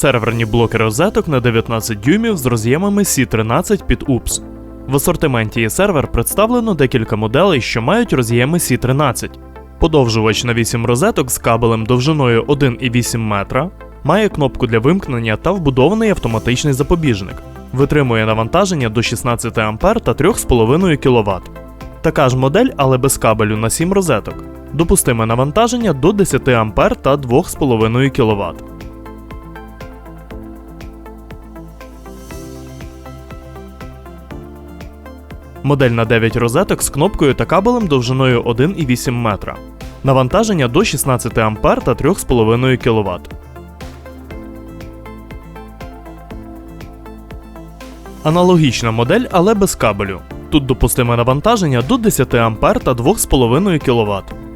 серверні блоки розеток на 19 дюймів з роз'ємами C13 під UPS. В асортименті є сервер представлено декілька моделей, що мають роз'єми C13. Подовжувач на 8 розеток з кабелем довжиною 1,8 метра, має кнопку для вимкнення та вбудований автоматичний запобіжник. Витримує навантаження до 16 А та 3,5 кВт. Така ж модель, але без кабелю на 7 розеток. Допустиме навантаження до 10 А та 2,5 кВт. Модель на 9 розеток з кнопкою та кабелем довжиною 1,8 метра. Навантаження до 16 А та 3,5 кВт. Аналогічна модель, але без кабелю. Тут допустиме навантаження до 10 А та 2,5 кВт.